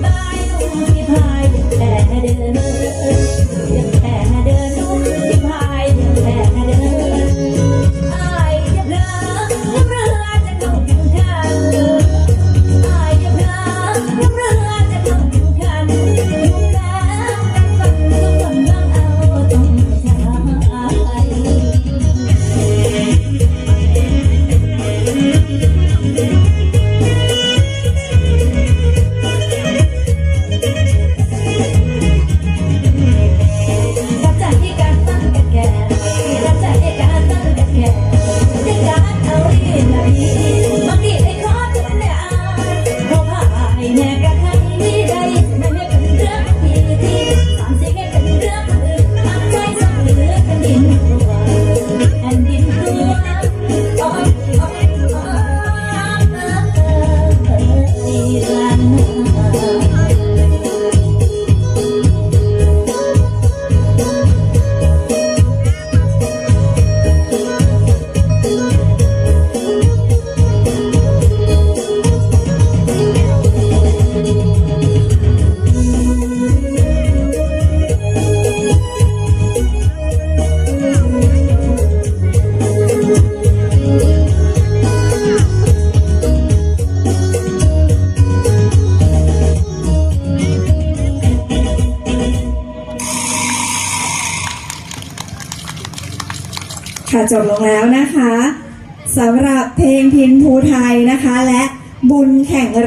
Bye. ค่ะจบลงแล้วนะคะสำหรับเพลงพินภูไทยนะคะ และบุญแข่ง